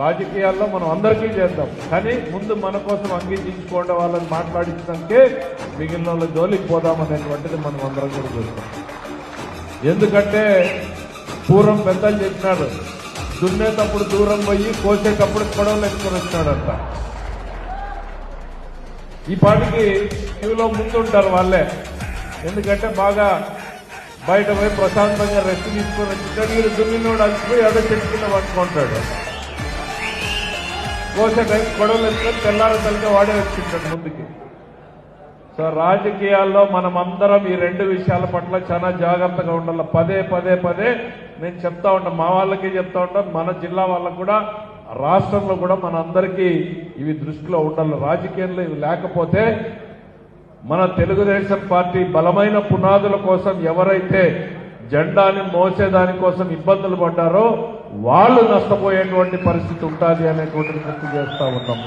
రాజకీయాల్లో మనం అందరికీ చేద్దాం. కానీ ముందు మన కోసం అంగీకరించుకోండి వాళ్ళని మాట్లాడించడానికే మిగిలిన వాళ్ళ జోలికి పోదామనేటువంటిది మనం అందరం కూడా చూస్తాం. ఎందుకంటే పూర్వం పెద్దలు చెప్పినాడు దున్నేటప్పుడు దూరం పోయి కోసేటప్పుడు పొడవలు ఎత్తుకొని వచ్చినాడంట ఈ పాటికి క్యూలో ముందుంటారు వాళ్ళే. ఎందుకంటే బాగా బయట పోయి ప్రశాంతంగా రెస్ట్ తీసుకొని వచ్చింటాడు మీరు దున్నినోడు అలసిపోయి అదే చెట్టు కింద పట్టుకుంటాడు కోసే టైం గొడవలు ఎత్తుకొని తెల్లారి తల్లిగా వాడే వచ్చింటాడు ముందుకి. సో రాజకీయాల్లో మనం అందరం ఈ రెండు విషయాల పట్ల చాలా జాగ్రత్తగా ఉండాలి. పదే పదే పదే నేను చెప్తా ఉంటాను మా వాళ్ళకి చెప్తా ఉంటాను మన జిల్లా వాళ్ళకు కూడా రాష్ట్రంలో కూడా మన అందరికీ ఇవి దృష్టిలో ఉండాలి. రాజకీయంలో ఇవి లేకపోతే మన తెలుగుదేశం పార్టీ బలమైన పునాదుల కోసం ఎవరైతే జెండాని మోసేదానికోసం ఇబ్బందులు పడ్డారో వాళ్ళు నష్టపోయేటువంటి పరిస్థితి ఉంటుంది అనేటువంటిది గుర్తు చేస్తా ఉన్నాం.